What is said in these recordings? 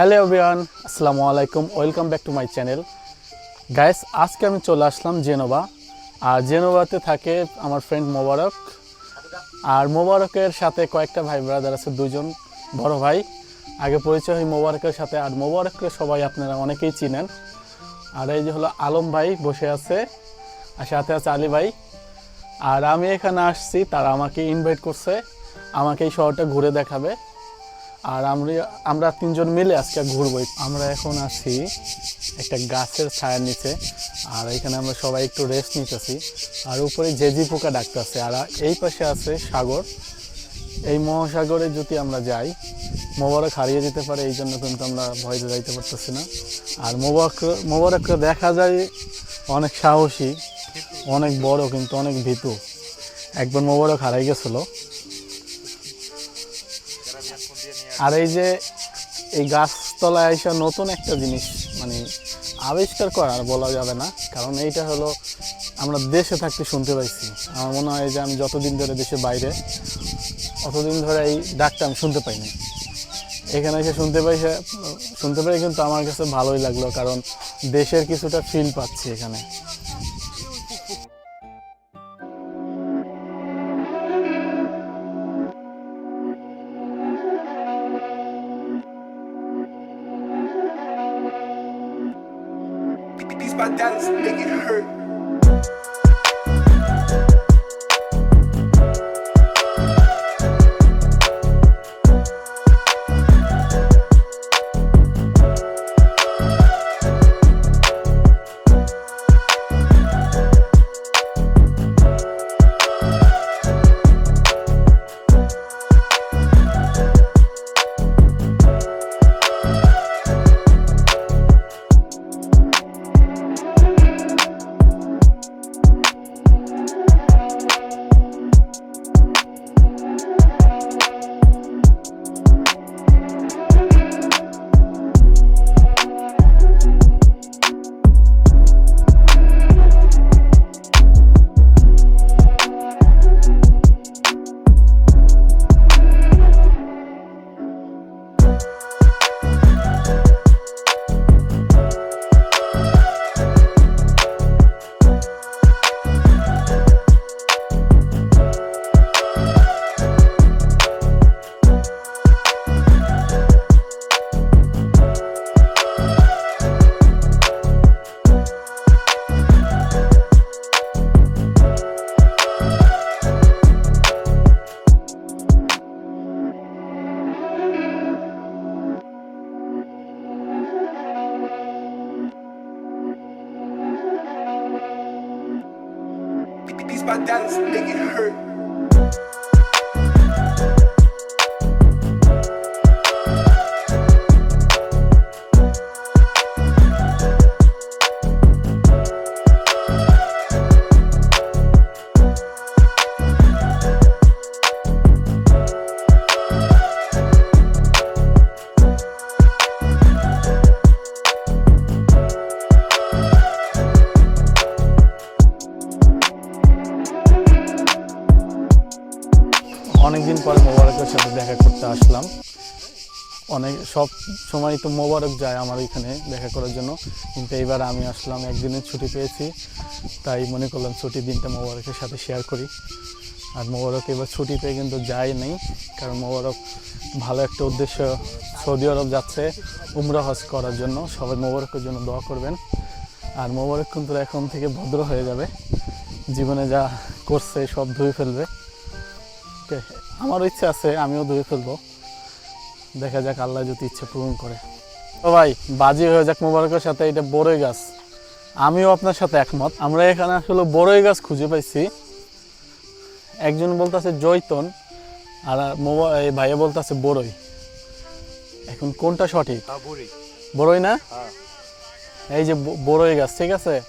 Hello everyone আসসালামু আলাইকুম welcome back to my channel guys আজকে আমি চলে আসলাম জেনোভা। আর জেনোভাতে থাকে আমার ফ্রেন্ড মোবারক। আর মোবারকের সাথে কয়েকটা ভাই ব্রাদার আছে, দুজন বড় ভাই। আগে পরিচয় হয় মোবারকের সাথে, আর মোবারককে সবাই আপনারা অনেকেই চিনেন। আর এই যে হলো আলম ভাই বসে আছে, আর সাথে আছে আলী ভাই। আর আমি এখানে আসছি, তারা আমাকে ইনভাইট করছে, আমাকে এই শহরটা ঘুরে দেখাবে। আর আমরা আমরা তিনজন মিলে আজকে ঘুরবো। আমরা এখন আছি একটা গাছের ছায়ার নিচে, আর এখানে আমরা সবাই একটু রেস্ট নিতেছি। আর উপরে জেজি পোকা ডাকতেছে, আর এই পাশে আছে সাগর। এই মহাসাগরে যদি আমরা যাই, মোবারক হারিয়ে যেতে পারে, এই জন্য কিন্তু আমরা ভয়তে যাইতে পারতেছি না। আর মোবারক মোবারককে দেখা যায় অনেক সাহসী, অনেক বড় কিন্তু অনেক ভীতু। একবার মোবারক হারাই গেছিল। আর এই যে এই গাছতলায় এসে নতুন একটা জিনিস মানে আবিষ্কার করা আর বলা যাবে না, কারণ এইটা হলো আমরা দেশে থাকতে শুনতে পাইছি। আমার মনে হয় যে আমি যতদিন ধরে দেশে বাইরে, অতদিন ধরে এই ডাকটা আমি শুনতে পাইনি। এখানে এসে শুনতে পাই শুনতে পাই কিন্তু আমার কাছে ভালোই লাগল, কারণ দেশের কিছুটা ফিল পাচ্ছি এখানে। I dance, they get hurt. অনেকদিন পরে মোবারকের সাথে দেখা করতে আসলাম। অনেক, সব সময় তো মোবারক যায় আমার এখানে দেখা করার জন্য। কিন্তু এইবার আমি আসলাম, একদিনের ছুটি পেয়েছি। তাই মনে করলাম ছুটির দিনটা মোবারকের সাথে শেয়ার করি। আর মোবারক এবার ছুটি পেয়ে কিন্তু যায় নেই, কারণ মোবারক ভালো একটা উদ্দেশ্য সৌদি আরব যাচ্ছে, উমরা হজ করার জন্য। সবাই মোবারকের জন্য দোয়া করবেন। আর মোবারক কিন্তু এখন থেকে ভদ্র হয়ে যাবে। জীবনে যা করছে সব ধুয়ে ফেলবে। ওকে আমারও ইচ্ছা আছে আমিও ধুয়ে ফেলব। দেখা যাক আল্লাহ যদি ইচ্ছে পূরণ করে। তো ভাই বাজি হয়ে যাক মোবারকের সাথে এটা বড়ই গাছ। আমিও আপনার সাথে একমত। আমরা এখানে আসলে বড়ই গাছ খুঁজে পাইছি। একজন বলতেছে জৈতন আর মোবা- এই ভাইয়া বলতেছে বড়ই এখন কোনটা সঠিক? বুড়ি বড়ই না? হ্যাঁ। এই যে বড়ই গাছ ঠিক আছে?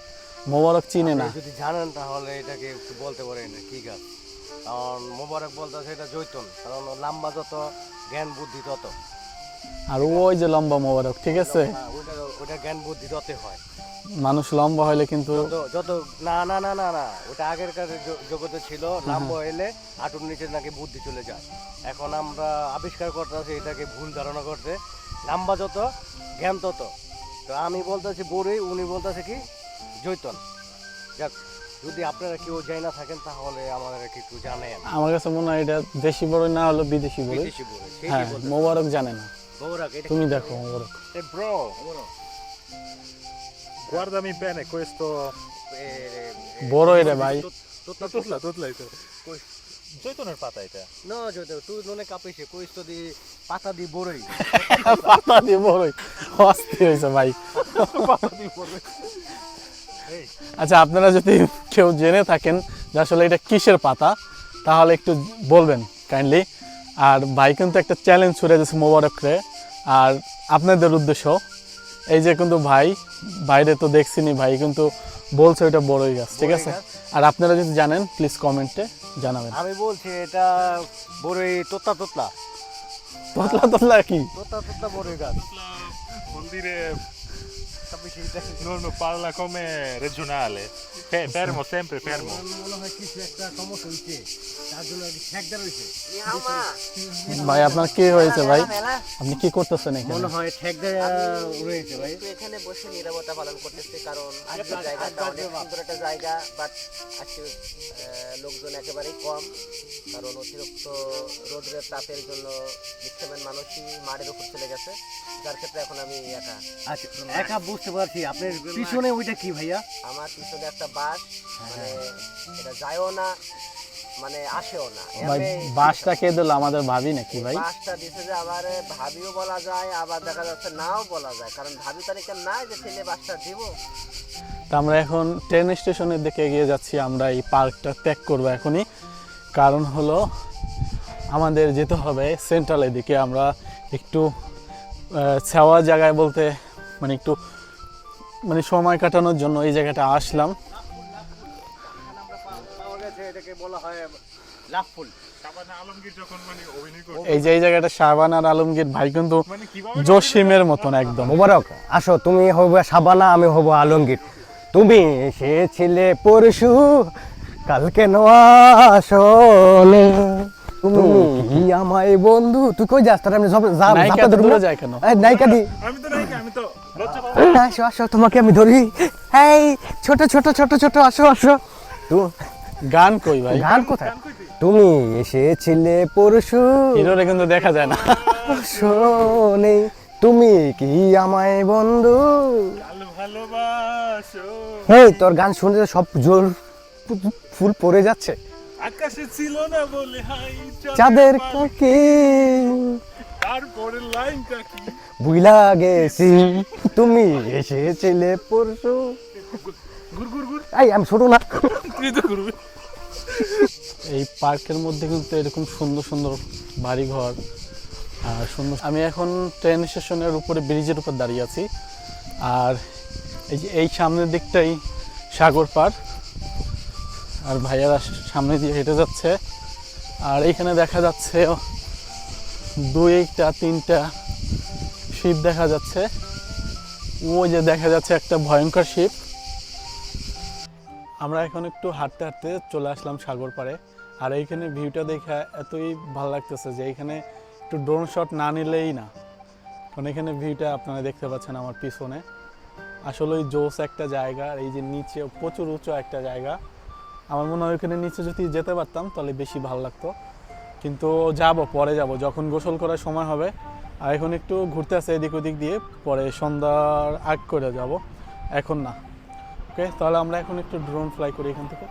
মোবারক চিনে না। যদি জানেন তাহলে এটাকে বলতে পারেন কি গাছ? কারণ মোবারক বলতেছে এটা জৈতন কারণ লম্বা যত জ্ঞান বুদ্ধি তত। আর ওই যে লম্বা মোবারক ঠিক আছে? হ্যাঁ, ওইটা জ্ঞান বুদ্ধি ততে হয়। মানুষ লম্বা হলে কিন্তু যত না না না না না ওটা আগের কাজে জগতে ছিল লম্বা হইলে হাঁটুর নিচে নাকি বুদ্ধি চলে যায়। এখন আমরা আবিষ্কার করতেছি এটাকে ভুল ধারণা করতে। লম্বা যত জ্ঞান তত। তো আমি বলতেছি বড়ই উনি বলতেছে কি? জৈতন। যাক যদি আপনারা কেউ যাই না থাকেন তাহলে আমাদের একটু জানেন। আমার কাছে মনে হয় এটা দেশি বড়ই না হলো বিদেশি বড়ই। বিদেশি বড়ই হ্যাঁ মোবারক জানে না। মোবারক এটা তুমি দেখো মোবারক। E bro, guardami bene questo. বড়ই রে ভাই। Tutla, tutla. জৈতুনের পাতা এটা। না জৈতন তুই নুনে কাঁপিছে কইস তো দি পাতা দি বড়ই। পাতা দিয়ে বড়ই। অস্থির হয়েছে ভাই। আচ্ছা আপনারা যদি কেউ জেনে থাকেন যে আসলে এটা কিসের পাতা তাহলে একটু বলবেন কাইন্ডলি আর ভাই কিন্তু একটা চ্যালেঞ্জ ছুড়ে দিয়েছে মোবারকরে। আর আপনাদের উদ্দেশ্য এই যে কিন্তু ভাই বাইরে তো দেখছিনি ভাই কিন্তু বলছে ওইটা বড়ই গাছ ঠিক আছে? আর আপনারা যদি জানেন প্লিজ কমেন্টে জানাবেন। আমি বলছি এটা বড়ই তোতা তোতলা। তোতলা তোতলা কি? তোতা তোতলা বড়ই গাছ। vuol এটা non parla come regionale. Fe- fermo, sempre fermo. ভাই আপনার কি হয়েছে ভাই আপনি কি করতেছেন এখানে মনে হয় রয়েছে ভাই এখানে বসে নিরাপত্তা পালন করতেছি কারণ আজকে জায়গাটা অনেক সুন্দর একটা জায়গা বাট আজকে লোকজন একেবারেই কম কারণ অতিরিক্ত রোদ্রের তাপের জন্য বিক্ষেপণ মানুষই মাঠের উপর চলে গেছে যার ক্ষেত্রে এখন আমি একা আচ্ছা একা বুঝতে পারছি। আপনার পিছনে ওইটা কি ভাইয়া? আমার পিছনে একটা বাস মানে এটা যায়ও না মানে আসেও না। ভাই বাসটা কে দিল? আমাদের ভাবি নাকি ভাই? বাসটা দিছে যে আবার ভাবিও বলা যায় আবার দেখা যাচ্ছে নাও বলা যায়। কারণ ভাবি তারিখে নাই যে ছেলে বাসটা দিব। তো আমরা এখন ট্রেন স্টেশনের দিকে এগিয়ে যাচ্ছি। আমরা এই পার্কটা ত্যাগ করব এখনই। কারণ হলো আমাদের যেতে হবে সেন্ট্রালের দিকে। আমরা একটু আহ, ছাওয়া জায়গায় বলতে মানে একটু মানে সময় কাটানোর জন্য এই জায়গাটা আসলাম। পাওয়া গেছে এটাকে বলা হয় লাভ ফুল শাবানা আলমগীর যখন মানে এই যে এই জায়গাটা শাহবান আর আলমগীর ভাই কিন্তু মানে জসিমের মতন একদম। মোবারক আসো তুমি হব সাবানা আমি হব আলমগীর। তুমি এসেছিলে পরশু কালকে আসলে। তুমি কি আমায় বন্ধু? তুই কই যাস? তার আমি সব যা-? যায় কেন? নায়িকা দি। আমি তো নায়িকা আমি তো আসো আসো তোমাকে আমি ধরি। এই ছোট ছোট ছোট ছোট আসো আসো। তো গান কই ভাই? গান কোথায়? তুমি এসেছিলে পরশু। হিরোরে কিন্তু দেখা যায় না। শোনে তুমি কি আমায় বন্ধু? ভালো ভালোবাসো এই তোর গান শুনতে তো সব জোর ফুল পড়ে যাচ্ছে। আকাশে ছিল না বলে হাই চাঁদের কাকে? তারপরে লাইনটা কি? বুইলা গেছি তুমি এসেছিলে পরশু। এই আমি ছোট না। তুই তো করবি এই পার্কের মধ্যে কিন্তু এরকম সুন্দর সুন্দর বাড়িঘর আর সুন্দর আমি এখন ট্রেন স্টেশনের উপরে ব্রিজের উপর দাঁড়িয়ে আছি। আর এই যে এই সামনের দিকটাই সাগর পার আর ভাইয়ারা সামনে দিয়ে হেঁটে যাচ্ছে। আর এইখানে দেখা যাচ্ছে দুইটা তিনটা শিপ দেখা যাচ্ছে। ওই যে দেখা যাচ্ছে একটা ভয়ঙ্কর শিপ আমরা এখন একটু হাঁটতে হাঁটতে চলে আসলাম সাগর পাড়ে। আর এইখানে ভিউটা দেখে এতই ভালো লাগতেছে যে এইখানে একটু ড্রোন শট না নিলেই না। কারণ এখানে ভিউটা আপনারা দেখতে পাচ্ছেন আমার পিছনে। আসলে ওই জোস একটা জায়গা আর এই যে নিচে প্রচুর উঁচু একটা জায়গা। আমার মনে হয় ওইখানে নিচে যদি যেতে পারতাম তাহলে বেশি ভালো লাগতো। কিন্তু যাব, পরে যাব। যখন গোসল করার সময় হবে আর এখন একটু ঘুরতে আসে এদিক ওদিক দিয়ে, পরে সন্ধ্যার আগ করে যাব। এখন না। ওকে তাহলে আমরা এখন একটু ড্রোন ফ্লাই করি এখান থেকে।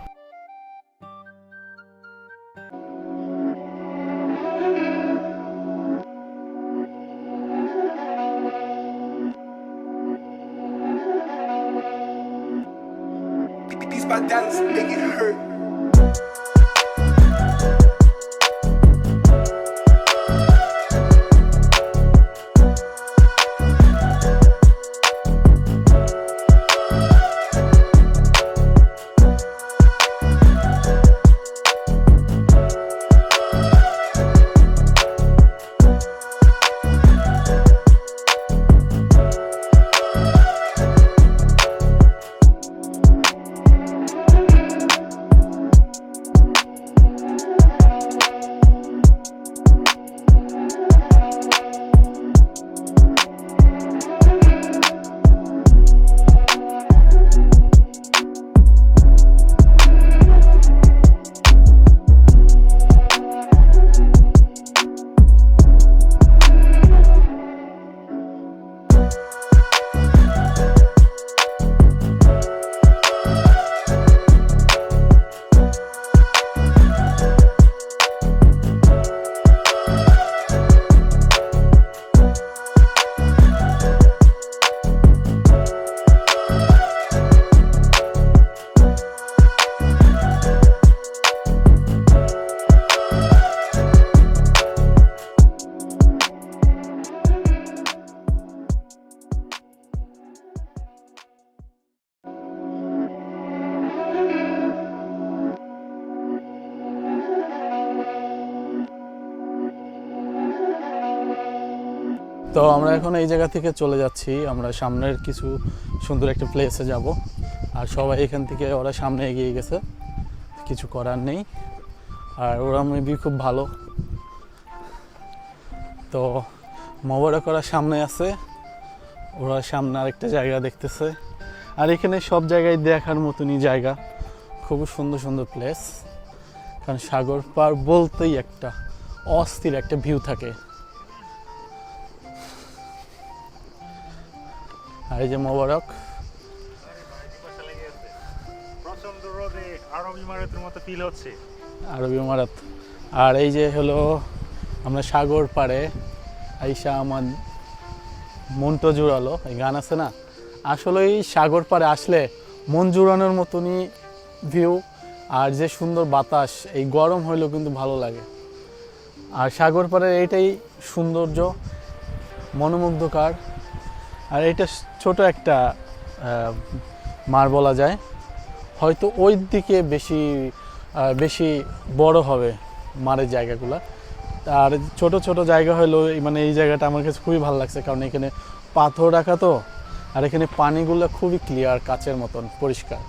তো আমরা এখন এই জায়গা থেকে চলে যাচ্ছি। আমরা সামনের কিছু সুন্দর একটা প্লেসে যাব। আর সবাই এখান থেকে ওরা সামনে এগিয়ে গেছে। কিছু করার নেই। আর ওরা মেবি খুব ভালো। তো মোবারক ওরা সামনে আছে। ওরা সামনে আরেকটা জায়গা দেখতেছে। আর এখানে সব জায়গায় দেখার মতনই জায়গা। খুব সুন্দর সুন্দর প্লেস কারণ সাগর পার বলতেই একটা অস্থির একটা ভিউ থাকে। আর এই যে মোবারক। প্রচণ্ড রোদে আরব ইমারতের মতো ফিল হচ্ছে। আরবি ইমারত। আর এই যে হলো আমরা সাগর পাড়ে আইসা আমার মনটা জুড়ালো এই গান আছে না? আসলে এই সাগর পাড়ে আসলে মন জুড়ানোর মতনই ভিউ আর যে সুন্দর বাতাস এই গরম হইলেও কিন্তু ভালো লাগে। আর সাগর পাড়ের এইটাই সৌন্দর্য মনোমুগ্ধকার। আর এটা ছোট একটা মার বলা যায়। হয়তো ওই দিকে বেশি বেশি বড় হবে মারের জায়গাগুলো। আর ছোট ছোট জায়গা হলো মানে এই জায়গাটা আমার কাছে খুবই ভালো লাগছে, কারণ এখানে পাথর রাখা তো, আর এখানে পানিগুলো খুবই ক্লিয়ার কাচের মতন, পরিষ্কার।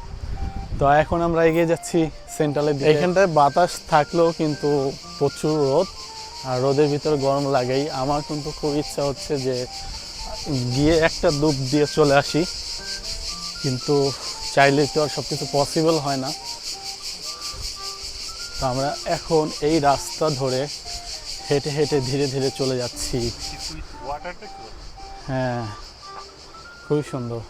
তো এখন আমরা এগিয়ে যাচ্ছি সেন্ট্রালের দিকে। এখানটায় বাতাস থাকলেও কিন্তু প্রচুর রোদ, আর রোদের ভিতরে গরম লাগেই। আমার কিন্তু খুব ইচ্ছা হচ্ছে যে গিয়ে একটা ডুব দিয়ে চলে আসি। কিন্তু চাইলে তো আর সব কিছু পসিবল হয় না। তো আমরা এখন এই রাস্তা ধরে হেঁটে হেঁটে ধীরে ধীরে চলে যাচ্ছি। হ্যাঁ খুবই সুন্দর।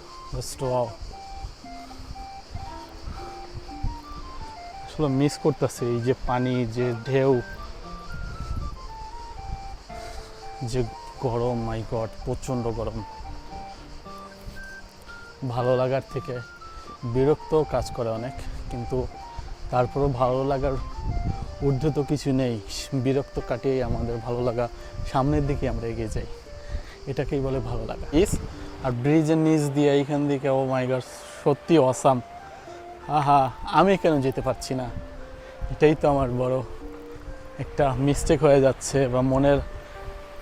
আসলে মিস করতেছি এই যে পানি, যে ঢেউ, যে গরম মাই গড প্রচণ্ড গরম। ভালো লাগার থেকে বিরক্ত কাজ করে অনেক কিন্তু তারপরেও ভালো লাগার ঊর্ধ্বে তো কিছু নেই। বিরক্ত কাটিয়ে আমাদের ভালো লাগা সামনের দিকে আমরা এগিয়ে যাই। এটাকেই বলে ভালো লাগা। ইস আর ব্রিজের নিচ দিয়ে এইখান দিকে ও মাই গড সত্যি অসাম আহা আমি কেন যেতে পারছি না? এটাই তো আমার বড় একটা মিস্টেক হয়ে যাচ্ছে বা মনের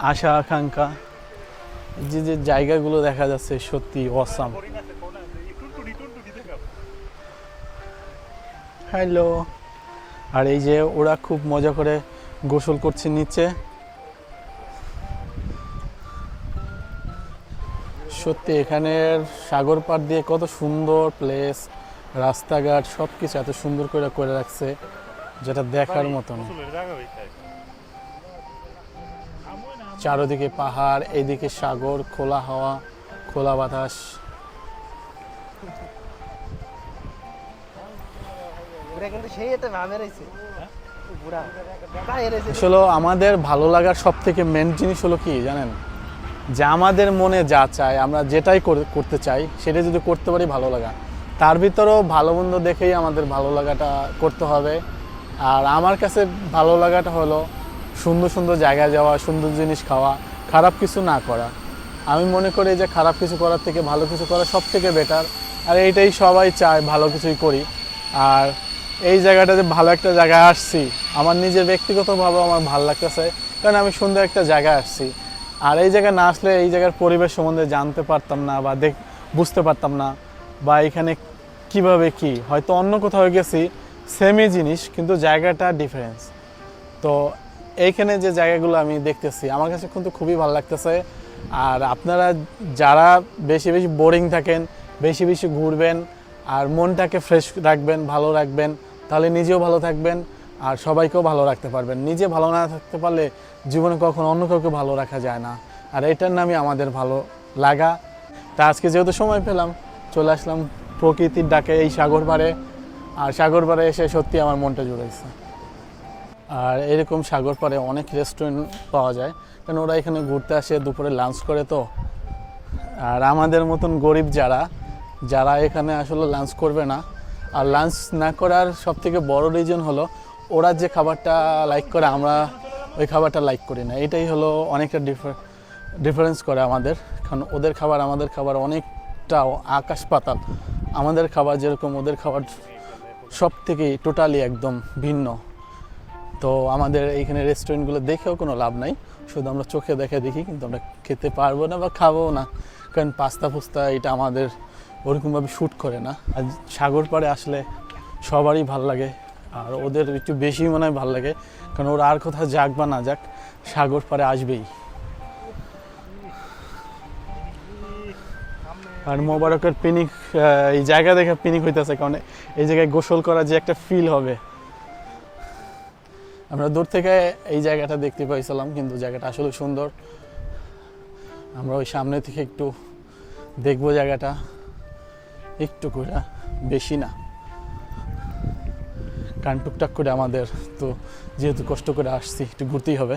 আশা, আকাঙ্ক্ষা, যে যে জায়গাগুলো দেখা যাচ্ছে সত্যি অসাম হ্যালো আর এই যে ওরা খুব মজা করে গোসল করছে নিচে। সত্যি এখানের সাগর পাড় দিয়ে কত সুন্দর প্লেস রাস্তাঘাট সব কিছু এত সুন্দর করে করে রাখছে, যেটা দেখার মতন চারোদিকে পাহাড় এইদিকে সাগর খোলা হাওয়া খোলা বাতাস। আসলে আমাদের ভালো লাগার সব থেকে মেন জিনিস হলো কি জানেন? যে আমাদের মনে যা চায় আমরা যেটাই করতে চাই সেটা যদি করতে পারি ভালো লাগা। তার ভিতরেও ভালো মন্দ দেখেই আমাদের ভালো লাগাটা করতে হবে। আর আমার কাছে ভালো লাগাটা হলো সুন্দর সুন্দর জায়গায় যাওয়া, সুন্দর জিনিস খাওয়া, খারাপ কিছু না করা। আমি মনে করি যে খারাপ কিছু করার থেকে ভালো কিছু করা সব থেকে বেটার আর এইটাই সবাই চায় ভালো কিছুই করি। আর এই জায়গাটা যে ভালো একটা জায়গায় আসছি, আমার নিজের ব্যক্তিগতভাবে আমার ভালো লাগতেছে, কারণ আমি সুন্দর একটা জায়গায় আসছি। আর এই জায়গায় না আসলে এই জায়গার পরিবেশ সম্বন্ধে জানতে পারতাম না বা দেখ, বুঝতে পারতাম না বা এখানে কীভাবে কি। হয়তো অন্য কোথাও গেছি সেমই জিনিস, কিন্তু জায়গাটা ডিফারেন্স তো এইখানে যে জায়গাগুলো আমি দেখতেছি, আমার কাছে কিন্তু খুবই ভালো লাগতেছে। আর আপনারা যারা বেশি বেশি বোরিং থাকেন, বেশি বেশি ঘুরবেন, আর মনটাকে ফ্রেশ রাখবেন, ভালো রাখবেন, তাহলে নিজেও ভালো থাকবেন, আর সবাইকেও ভালো রাখতে পারবেন। নিজে ভালো না থাকতে পারলে জীবনে কখনো অন্য কাউকে ভালো রাখা যায় না। আর এটার নামই আমাদের ভালো লাগা। তা আজকে যেহেতু সময় পেলাম, চলে আসলাম প্রকৃতির ডাকে এই সাগর পাড়ে আর সাগর পাড়ে এসে সত্যি আমার মনটা জুড়েছে আর এরকম সাগর পাড়ে অনেক রেস্টুরেন্ট পাওয়া যায়। কারণ ওরা এখানে ঘুরতে আসে, দুপুরে লাঞ্চ করে তো। আর আমাদের মতন গরিব যারা যারা এখানে আসলে লাঞ্চ করবে না। আর লাঞ্চ না করার সব থেকে বড় রিজন হলো, ওরা যে খাবারটা লাইক করে, আমরা ওই খাবারটা লাইক করি না। এটাই হলো অনেকটা ডিফার ডিফারেন্স করে আমাদের। কারণ ওদের খাবার আমাদের খাবার অনেকটা আকাশ পাতাল। আমাদের খাবার যেরকম, ওদের খাবার সব থেকেই টোটালি একদম ভিন্ন। তো আমাদের এইখানে রেস্টুরেন্টগুলো দেখেও কোনো লাভ নাই। শুধু আমরা চোখে দেখে দেখি, কিন্তু আমরা খেতে পারব না বা খাব না। কারণ পাস্তা ফুস্তা এটা আমাদের ওরকমভাবে শ্যুট করে না। আর সাগর পাড়ে আসলে সবারই ভালো লাগে, আর ওদের একটু বেশি মনে হয় ভালো লাগে। কারণ ওরা আর কোথাও যাক বা না যাক, সাগর পাড়ে আসবেই। আর মোবারকের পিনিক এই জায়গা দেখে পিনিক হইতেছে, কারণ এই জায়গায় গোসল করা যে একটা ফিল হবে। আমরা দূর থেকে এই জায়গাটা দেখতে পাইছিলাম, কিন্তু জায়গাটা আসলে সুন্দর। আমরা ওই সামনে থেকে একটু দেখব জায়গাটা। একটু করে বেশি না। কারণ টুকটাক করে আমাদের তো যেহেতু কষ্ট করে আসছি, একটু ঘুরতেই হবে।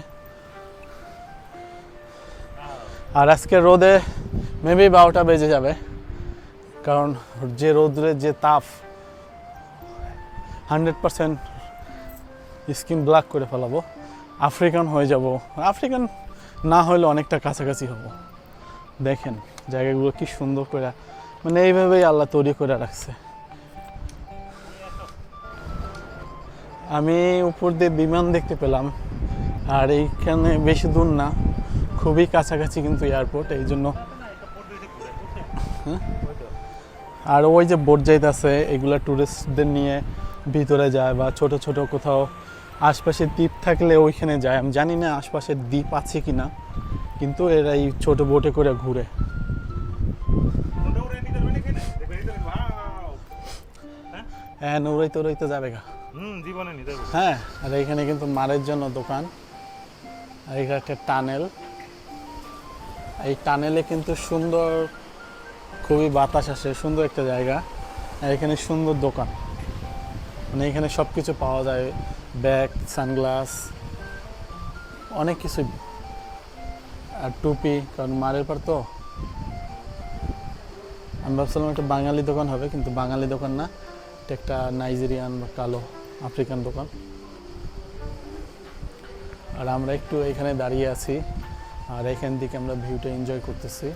আর আজকে রোদে মেবি বারোটা বেজে যাবে, কারণ যে রোদ্রের যে তাপ হান্ড্রেড পারসেন্ট স্কিন ব্ল্যাক করে ফেলাবো, আফ্রিকান হয়ে যাব। আফ্রিকান না হলে অনেকটা কাছাকাছি হব। দেখেন জায়গাগুলো কি সুন্দর করে মানে এইভাবেই আল্লাহ তৈরি করে রাখছে। আমি উপর দিয়ে বিমান দেখতে পেলাম, আর এইখানে বেশি দূর না, খুবই কাছাকাছি কিন্তু এয়ারপোর্ট এই জন্য হ্যাঁ? আর ওই যে বোট যাইতেছে, এগুলা টুরিস্টদের নিয়ে ভিতরে যায় বা ছোট ছোট কোথাও আশপাশে দ্বীপ থাকলে ওইখানে যায়। আমি জানি না আশপাশে দ্বীপ আছে কি না কিন্তু এরা এই ছোট বোটে করে ঘুরে। হ্যাঁ নৌড়াইতে উড়াইতে যাবে গা। হ্যাঁ আর এখানে কিন্তু মারের জন্য দোকান। আর এখানে একটা টানেল। এই টানেলে কিন্তু সুন্দর খুবই বাতাস আসে সুন্দর একটা জায়গা। আর এখানে সুন্দর দোকান। মানে এখানে সব কিছু পাওয়া যায়। ব্যাগ, সানগ্লাস, অনেক কিছু আর টুপি, কারণ মারের পর তো আমি ভাবছিলাম একটা বাঙালি দোকান হবে, কিন্তু বাঙালি দোকান না, এটা একটা নাইজেরিয়ান বা কালো আফ্রিকান দোকান। আর আমরা একটু এখানে দাঁড়িয়ে আছি, আর এখান থেকে আমরা ভিউটা এনজয় করতেছি।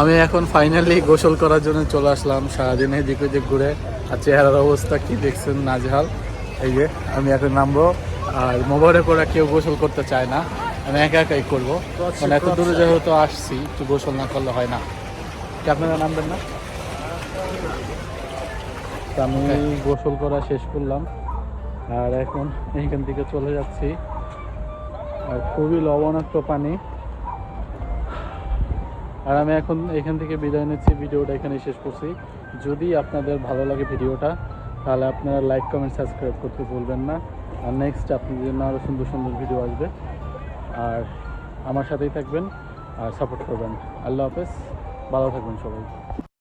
আমি এখন ফাইনালি গোসল করার জন্য চলে আসলাম। সারাদিন এদিক ওদিক ঘুরে। আর চেহারার অবস্থা কি দেখছেন নাজহাল? এই যে আমি এখন নামবো। আর মোবাইলে করে কেউ গোসল করতে চায় না। আমি একা একাই করব। মানে এত দূরে যেহেতু আসছি একটু গোসল না করলে হয় না। কি আপনারা নামবেন না? আমি গোসল করা শেষ করলাম। আর এখন এইখান থেকে চলে যাচ্ছি। আর খুবই লবণাক্ত পানি। আর আমি এখন এখান থেকে বিদায় নিচ্ছি, ভিডিওটা এখানে শেষ করছি। যদি আপনাদের ভালো লাগে ভিডিওটা, তাহলে আপনারা লাইক, কমেন্ট, সাবস্ক্রাইব করতে ভুলবেন না। আর নেক্সট আপনাদের জন্য আরও সুন্দর সুন্দর ভিডিও আসবে। আর আমার সাথেই থাকবেন আর সাপোর্ট করবেন। আল্লাহ হাফেজ। ভালো থাকবেন সবাই।